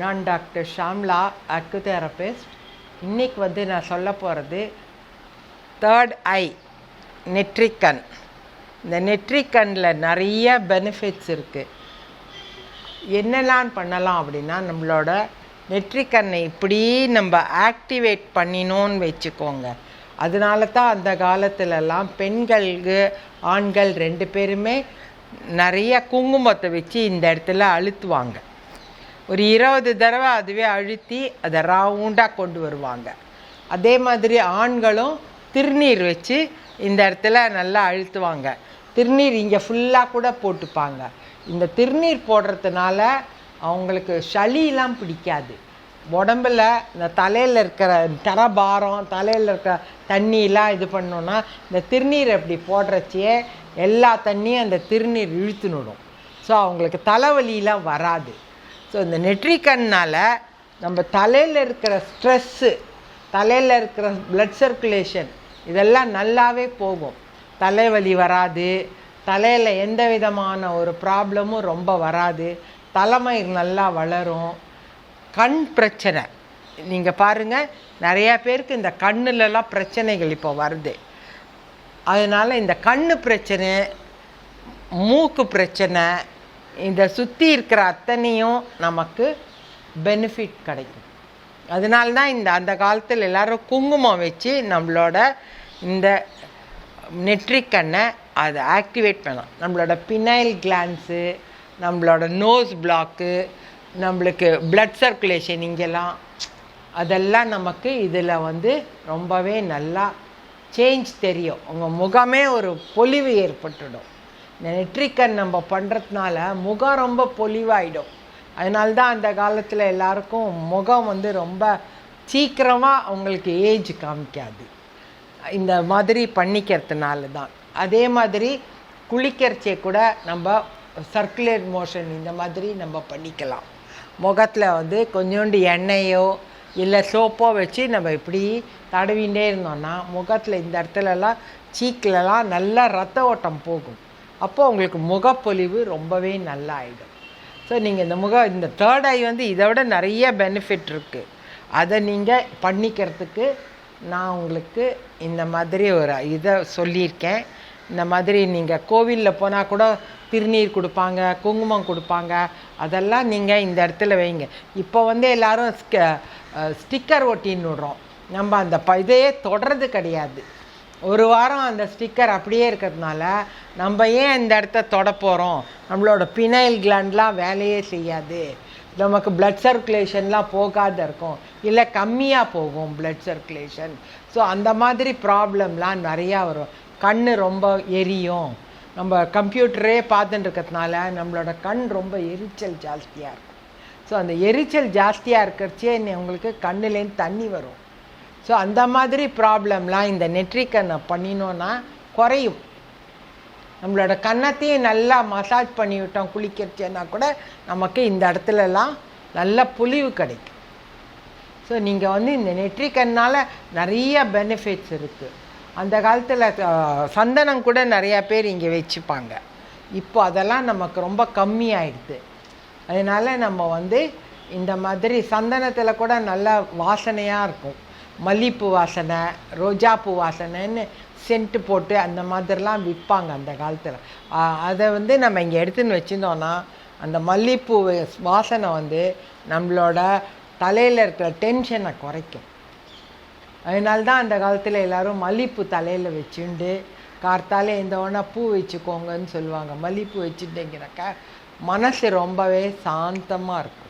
நான் doctor Shamla acutherapist இன்னைக்கு வந்து நான் சொல்ல போகிறது தேர்ட் ஐ நெட்ரிக்கன் இந்த நெட்ரிக்கனில் நிறைய பெனிஃபிட்ஸ் இருக்குது என்னெல்லாம் பண்ணலாம் அப்படின்னா நம்மளோட நெற்றிக்கண்ணை இப்படி நம்ம ஆக்டிவேட் பண்ணினோன்னு வச்சுக்கோங்க. அதனால தான் அந்த காலத்திலலாம் பெண்களுக்கு ஆண்கள் ரெண்டு பேருமே நிறைய குங்குமத்தை வச்சு இந்த இடத்துல அழுத்துவாங்க. ஒரு இருபது தடவை அதுவே அழுத்தி அதை ரவுண்டாக கொண்டு வருவாங்க. அதே மாதிரி ஆண்களும் திருநீர் வச்சு இந்த இடத்துல நல்லா அழுத்துவாங்க. திருநீர் இங்கே ஃபுல்லாக கூட போட்டுப்பாங்க. இந்த திருநீர் போடுறதுனால அவங்களுக்கு சளியெலாம் பிடிக்காது. உடம்புல இந்த தலையில் இருக்கிற தரபாரம் தலையில் இருக்கிற தண்ணியெலாம் இது பண்ணோன்னா இந்த திருநீர் அப்படி போடுறச்சே எல்லா தண்ணியும் அந்த திருநீர் இழுத்துனுடும். ஸோ அவங்களுக்கு தலைவலியெலாம் வராது. ஸோ இந்த நெட்ரிக்கன்னால் நம்ம தலையில் இருக்கிற ஸ்ட்ரெஸ்ஸு தலையில் இருக்கிற பிளட் சர்க்குலேஷன் இதெல்லாம் நல்லாவே போகும். தலைவலி வராது தலையில் எந்த விதமான ஒரு ப்ராப்ளமும் ரொம்ப வராது. தலைமை நல்லா வளரும். கண் பிரச்சனை. நீங்கள் பாருங்கள் நிறையா பேருக்கு இந்த கண்ணுலலாம் பிரச்சனைகள் இப்போ வருது. அதனால் இந்த கண் பிரச்சனை மூக்கு பிரச்சனை இதை சுற்றி இருக்கிற அத்தனையும் நமக்கு பெனிஃபிட் கிடைக்கும். அதனால்தான் இந்த அந்த காலத்தில் எல்லோரும் குங்குமம் வச்சு நம்மளோட இந்த நெற்றிக்கண்ணை அதை ஆக்டிவேட் பண்ணலாம். நம்மளோட பினைல் கிளான்ஸு நம்மளோட நோஸ் பிளாக்கு நம்மளுக்கு பிளட் சர்க்குலேஷன் இங்கெல்லாம் அதெல்லாம் நமக்கு இதில் வந்து ரொம்பவே நல்லா சேஞ்ச் தெரியும். உங்கள் முகமே ஒரு பொலிவு ஏற்பட்டுடும். இந்த நெட்ரிக்கன் நம்ம பண்ணுறதுனால முகம் ரொம்ப பொலிவாயிடும். அதனால தான் அந்த காலத்தில் எல்லாருக்கும் முகம் வந்து ரொம்ப சீக்கிரமாக அவங்களுக்கு ஏஜ் காமிக்காது. இந்த மாதிரி பண்ணிக்கிறதுனால தான் அதே மாதிரி குளிக்கிறச்சே கூட நம்ம சர்க்குலேட் மோஷன் இந்த மாதிரி நம்ம பண்ணிக்கலாம். முகத்தில் வந்து கொஞ்சோண்டு எண்ணெயோ இல்லை சோப்போ வச்சு நம்ம இப்படி தடவிகிட்டே இருந்தோம்னா முகத்தில் இந்த இடத்துலலாம் சீக்கிலலாம் நல்லா ரத்த ஓட்டம் போகும். அப்போது உங்களுக்கு முகப்பொலிவு ரொம்பவே நல்லா ஆகிடும் ஸோ நீங்கள் இந்த முக இந்த தேர்ட் ஐ வந்து இதை விட நிறைய பெனிஃபிட் இருக்குது அதை நீங்கள் பண்ணிக்கிறதுக்கு நான் உங்களுக்கு இந்த மாதிரி ஒரு இதை சொல்லியிருக்கேன். இந்த மாதிரி நீங்கள் கோவிலில் போனால் கூட திருநீர் கொடுப்பாங்க குங்குமம் கொடுப்பாங்க. அதெல்லாம் நீங்கள் இந்த இடத்துல வைங்க. இப்போ வந்து எல்லோரும் ஸ்டிக்கர் ஒட்டின்னு விடுறோம். நம்ம அந்த ப இதையே தொடர்றது கிடையாது. ஒரு வாரம் அந்த ஸ்டிக்கர் அப்படியே இருக்கிறதுனால நம்ம ஏன் இந்த இடத்த தொட போகிறோம் நம்மளோட பினைல் கிளாண்ட்லாம் வேலையே செய்யாது. நமக்கு பிளட் சர்க்குலேஷன்லாம் போகாத இருக்கும். இல்லை கம்மியாக போகும் பிளட் சர்க்குலேஷன் ஸோ அந்த மாதிரி ப்ராப்ளம்லாம் நிறையா வரும். கண் ரொம்ப எரியும். நம்ம கம்ப்யூட்டரே பார்த்துட்டு இருக்கிறதுனால நம்மளோட கண் ரொம்ப எரிச்சல் ஜாஸ்தியாக இருக்கும். ஸோ அந்த எரிச்சல் ஜாஸ்தியாக இருக்கிறச்சே உங்களுக்கு கண்ணுலேருந்து தண்ணி வரும். ஸோ அந்த மாதிரி ப்ராப்ளம்லாம் இந்த நெற்றிக்கண்ணை பண்ணினோன்னா குறையும். நம்மளோட கன்னத்தையும் நல்லா மசாஜ் பண்ணிவிட்டோம் குளிக்கிறச்சேன்னா கூட நமக்கு இந்த இடத்துலலாம் நல்ல புலிவு கிடைக்கும். ஸோ நீங்கள் வந்து இந்த நெற்றிக்கண்ணால் நிறைய பெனிஃபிட்ஸ் இருக்குது அந்த காலத்தில் சந்தனம் கூட நிறையா பேர் இங்கே வச்சுப்பாங்க. இப்போ அதெல்லாம் நமக்கு ரொம்ப கம்மியாயிடுது. அதனால் நம்ம வந்து இந்த மாதிரி சந்தனத்தில் கூட நல்ல வாசனையாக இருக்கும். மல்லிப்பூ வாசனை ரோஜாப்பூ வாசனைன்னு சென்ட்டு போட்டு அந்த மாதிரிலாம் விற்பாங்க அந்த காலத்தில். அதை வந்து நம்ம இங்கே எடுத்துன்னு வச்சுருந்தோன்னா அந்த மல்லிப்பூ வாசனை வந்து நம்மளோட தலையில் இருக்கிற டென்ஷனை குறைக்கும். அதனால்தான் அந்த காலத்தில் எல்லோரும் மல்லிப்பூ தலையில் வச்சுண்டு கார்த்தாலே எந்தவொன்னா பூ வச்சுக்கோங்கன்னு சொல்லுவாங்க. மல்லிப்பூ வச்சுட்டீங்கனாக்கா மனசு ரொம்பவே சாந்தமாக இருக்கும்.